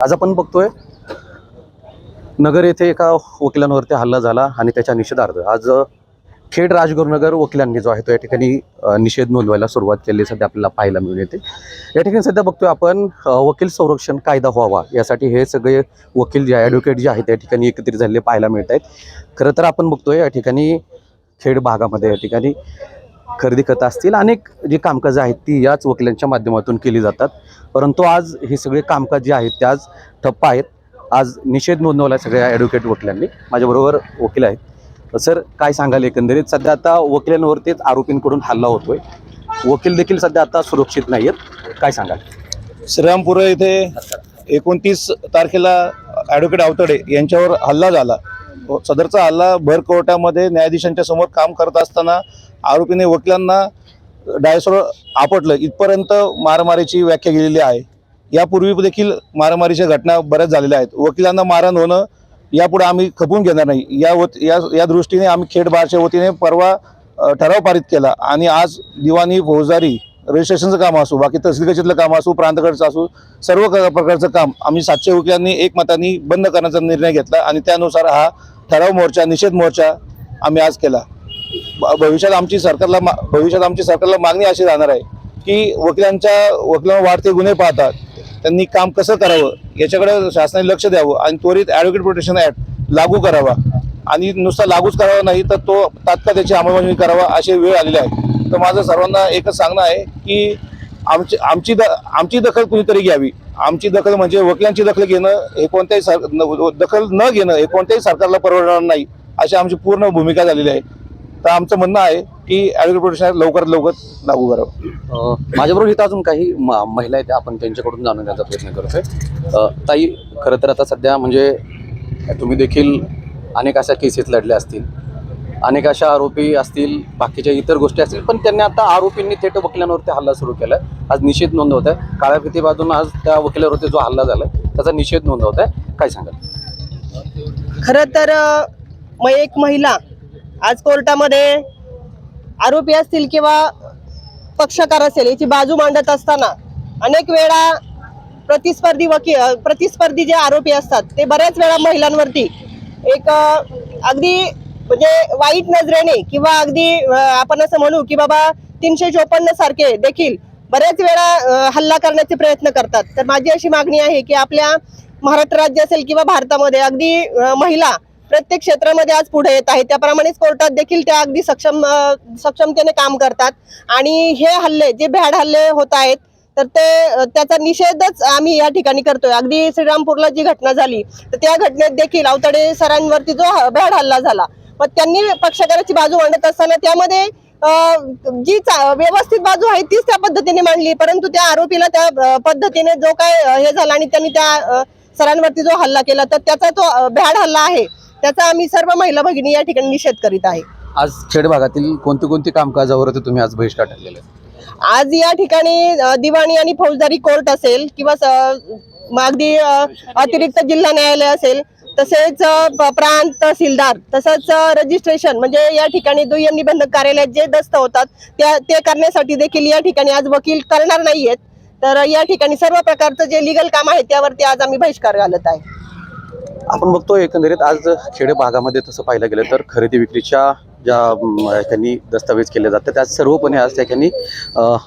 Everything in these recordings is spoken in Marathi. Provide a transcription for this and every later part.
आज आपण बघतोय नगर येथे एका वकिलांवरती हल्ला झाला आणि त्याच्या निषेधार्थ आज खेड राजगुरुनगर वकिलांनी जो आहे तो या ठिकाणी निषेध नोंदवायला सुरुवात केली सध्या आपल्याला पाहायला मिळून येते. या ठिकाणी सध्या बघतोय आपण वकील संरक्षण कायदा व्हावा यासाठी हे सगळे वकील जे ॲडव्होकेट जे आहेत या ठिकाणी एकत्रित झालेले पाहायला मिळत आहेत खरं तर आपण बघतोय या ठिकाणी खेड भागामध्ये या ठिकाणी खरेदी खतं असतील. अनेक जी कामकाजं आहेत ती याच वकिलांच्या माध्यमातून केली जातात. परंतु आज हे सगळे कामकाज जे आहेत ते आज ठप्प आहेत. आज निषेध नोंदवला सगळ्या ॲडव्होकेट वकिलांनी. माझ्याबरोबर वकील आहेत. सर काय सांगाल एकंदरीत? सध्या आता वकिलांवरतीच आरोपींकडून हल्ला होतोय. वकील देखील सध्या आता सुरक्षित नाही आहेत काय सांगाल? श्रीरामपूर येथे एकोणतीस तारखेला ॲडव्होकेट आवतडे यांच्यावर हल्ला झाला. सदरचा हल्ला भर कोर्टामध्ये न्यायाधीशांच्या समोर काम करत असताना आरोपीने वकिलांना डायसोर आपटलं. इथपर्यंत मारामारीची व्याख्या केलेली आहे. यापूर्वी देखील मारामारीच्या घटना बऱ्याच झालेल्या आहेत. वकिलांना मारण होणं यापुढे आम्ही खपवून घेणार नाही. या वत या या दृष्टीने आम्ही खेड बारच्या वतीने परवा ठराव पारित केला आणि आज दिवाणी फौजदारी रजिस्ट्रेशनचं काम असो बाकी तहसील कचेरीतलं काम असो प्रांतकडचं असो सर्व क- प्रकारचं काम आम्ही सातशे वकिलांनी एकमताने बंद करण्याचा निर्णय घेतला आणि त्यानुसार हा ठराव मोर्चा निषेध मोर्चा आम्ही आज केला. भविष्यात आमची सरकारला मा- भविष्यात आमची सरकारला मागणी अशी राहणार आहे की वकिलांच्या वकिलांवर वाढते गुन्हे पाहतात. त्यांनी काम कसं करावं? याच्याकडे शासनाने लक्ष द्यावं आणि त्वरित ॲडव्होकेट प्रोटेक्शन ॲक्ट लागू करावा. आणि नुसता लागूच करावा नाही तर तो तात्काळ त्याची अंमलबजावणी करावा अशी वेळ आलेली आहे. तर माझं सर्वांना एकच सांगणं आहे की आमची आमची द आमची दखल कुणीतरी घ्यावी. आमची दखल म्हणजे वकिलांची दखल घेणं हे कोणत्याही सर न- दखल न घेणं हे कोणत्याही सरकारला परवडणार नाही अशी आमची पूर्ण भूमिका झालेली आहे. तर आमचं म्हणणं आहे की ॲडव्होकेट प्रोटेक्शन लवकरात लवकर लागू करावं. माझ्याबरोबर इथं अजून काही महिला आहेत आपण त्यांच्याकडून जाणून घ्यायचा प्रयत्न करतोय ताई खरं तर आता सध्या म्हणजे तुम्ही देखील अनेक अशा केसेस लढल्या असतील. अनेक अशा आरोपी असतील बाकीच्या इतर गोष्टी असतील पण त्यांनी आता आरोपींनी थेट वकिलांवरती हल्ला सुरू केला आज निषेध नोंदवत आहे. काळ्या प्रतिबाजून आज त्या वकिलावरती जो हल्ला झाला त्याचा निषेध नोंदवत आहे. काय सांगाल? खरं तर मग एक महिला आज कोर्टामध्ये आरोपी असतील किंवा पक्षकार असेल याची बाजू मांडत असताना अनेक वेळा प्रतिस्पर्धी वकील प्रतिस्पर्धी जे आरोपी असतात ते बऱ्याच वेळा महिलांवरती एक अगदी म्हणजे वाईट नजरेने किंवा अगदी आपण असं म्हणू की बाबा तीनशे चोपन्न सारखे देखील बऱ्याच वेळा हल्ला करण्याचे प्रयत्न करतात. तर माझी अशी मागणी आहे की आपल्या महाराष्ट्र राज्य असेल किंवा भारतामध्ये अगदी महिला प्रत्येक क्षेत्रामध्ये आज पुढे येत आहे त्याप्रमाणेच कोर्टात देखील त्या अगदी सक्षम सक्षमतेने काम करतात. आणि हे हल्ले जे भ्याड हल्ले होत आहेत तर ते त्याचा निषेधच आम्ही या ठिकाणी करतोय. अगदी श्रीरामपूरला जी घटना झाली तर त्या घटनेत देखील अवतडे सरांवरती जो भ्याड हल्ला झाला मग त्यांनी पक्षकाराची बाजू मांडत असताना त्यामध्ये जी व्यवस्थित बाजू आहे तीच त्या पद्धतीने मांडली. परंतु त्या आरोपीला त्या पद्धतीने जो काय हे झाला आणि त्यांनी त्या सरांवरती जो हल्ला केला तर त्याचा तो भ्याड हल्ला आहे. त्याचा आम्ही सर्व महिला भगिनी या ठिकाणी निषेध करीत आहे. आज खेड भागातील कोणती कोणती कामकाजावरती तुम्ही आज बहिष्कार टाकलेला आज या ठिकाणी दिवाणी आणि फौजदारी कोर्ट असेल किंवा अगदी अतिरिक्त जिल्हा न्यायालय असेल तसेच प्रांत तहसीलदार तसंच रजिस्ट्रेशन म्हणजे या ठिकाणी दुय्यम निबंधक कार्यालयात जे दस्त होतात त्या ते करण्यासाठी देखील या ठिकाणी आज वकील करणार नाहीयेत. तर या ठिकाणी सर्व प्रकारचं जे लिगल काम आहे त्यावरती आज आम्ही बहिष्कार घालत आहे. आपण बघतो एकंदरीत आज खेडे भागामध्ये तसं पाहिलं गेलं तर खरेदी विक्रीच्या ज्या ठिकाणी दस्तावेज केले जातात त्या सर्वपणे आज त्या ठिकाणी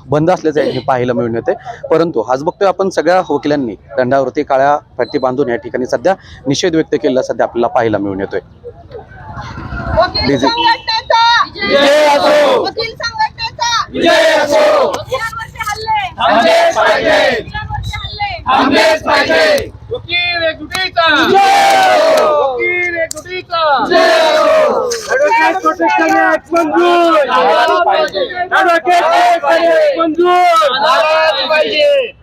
बंद असल्याचं या ठिकाणी पाहायला मिळून येते. परंतु आज बघतोय आपण सगळ्या वकिलांनी दंडावरती काळ्या पट्टी बांधून या ठिकाणी सध्या निषेध व्यक्त केलेला सध्या आपल्याला पाहायला मिळून येतोय. वकील मंजूर मंजूर.